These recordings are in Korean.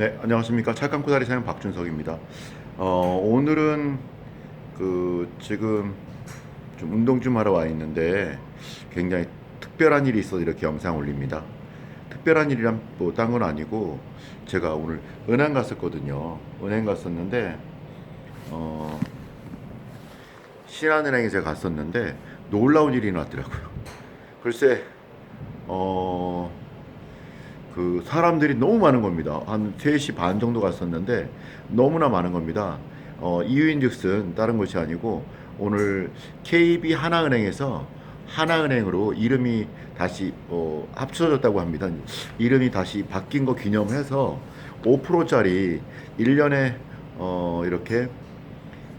네, 안녕하십니까. 착한 코다리 사장 박준석입니다. 어, 오늘은 그 지금 좀 운동 좀 하러 와 있는데 굉장히 특별한 일이 있어서 이렇게 영상 올립니다. 특별한 일이란 뭐 딴 건 아니고 제가 오늘 은행 갔었거든요. 은행 갔었는데 어, 신한은행에 제가 갔었는데 놀라운 일이 났더라고요. 글쎄 어. 그 사람들이 너무 많은 겁니다. 한 3시 반 정도 갔었는데 너무나 많은 겁니다. 어, 이유인즉슨 다른 것이 아니고 오늘 KB 하나은행에서 하나은행으로 이름이 다시 어, 합쳐졌다고 합니다. 이름이 다시 바뀐 거 기념해서 5%짜리 1년에 어, 이렇게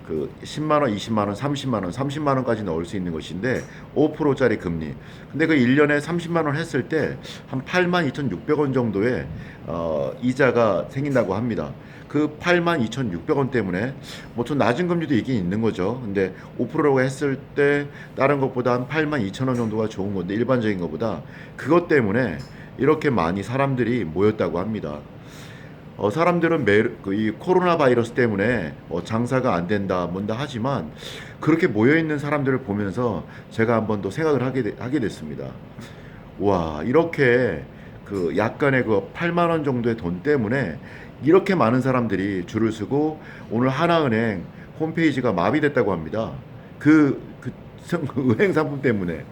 그 10만 원, 20만 원, 30만 원, 30만 원까지 넣을 수 있는 것인데 5%짜리 금리. 근데 그 1년에 30만 원 했을 때 한 8만 2,600원 정도의 어, 이자가 생긴다고 합니다. 그 8만 2,600원 때문에 뭐 좀 낮은 금리도 있긴 있는 거죠. 근데 5%라고 했을 때 다른 것보다 한 8만 2천 원 정도가 좋은 건데 일반적인 것보다 그것 때문에 이렇게 많이 사람들이 모였다고 합니다. 어, 사람들은 매, 그, 이 코로나 바이러스 때문에 어, 장사가 안 된다, 뭔다 하지만 그렇게 모여 있는 사람들을 보면서 제가 한번더 생각을 하게, 되- 하게 됐습니다. 와, 이렇게 그 약간의 그 8만 원 정도의 돈 때문에 이렇게 많은 사람들이 줄을 서고 오늘 하나은행 홈페이지가 마비됐다고 합니다. 그, 그, 성- 그 은행 상품 때문에.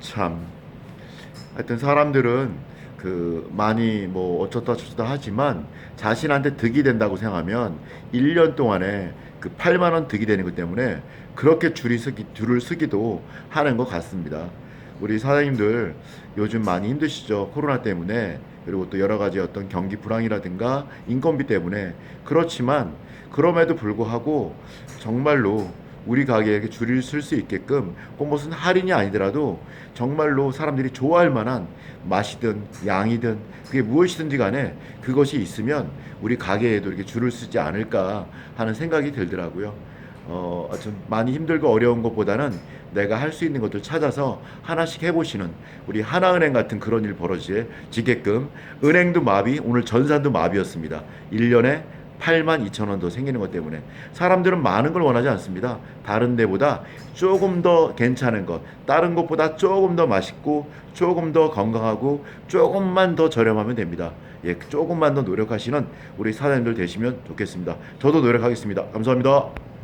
참. 하여튼 사람들은 그 많이 뭐 어쩌다 저쩌다 하지만 자신한테 득이 된다고 생각하면 1년 동안에 그 8만 원 득이 되는 것 때문에 그렇게 줄이 서기 줄을 서기도 하는 것 같습니다. 우리 사장님들 요즘 많이 힘드시죠? 코로나 때문에. 그리고 또 여러 가지 어떤 경기 불황이라든가 인건비 때문에. 그렇지만 그럼에도 불구하고 정말로 우리 가게에 이렇게 줄을 쓸 수 있게끔 꼭 무슨 할인이 아니더라도 정말로 사람들이 좋아할 만한 맛이든 양이든 그게 무엇이든지 간에 그것이 있으면 우리 가게에도 이렇게 줄을 쓰지 않을까 하는 생각이 들더라고요. 어, 하여튼 많이 힘들고 어려운 것보다는 내가 할 수 있는 것들 찾아서 하나씩 해보시는 우리 하나은행 같은 그런 일 벌어지게끔 은행도 마비, 오늘 전산도 마비였습니다. 1년에 8만 2천 원 더 생기는 것 때문에 사람들은 많은 걸 원하지 않습니다. 다른 데보다 조금 더 괜찮은 것, 다른 것보다 조금 더 맛있고 조금 더 건강하고 조금만 더 저렴하면 됩니다. 예, 조금만 더 노력하시는 우리 사장님들 되시면 좋겠습니다. 저도 노력하겠습니다. 감사합니다.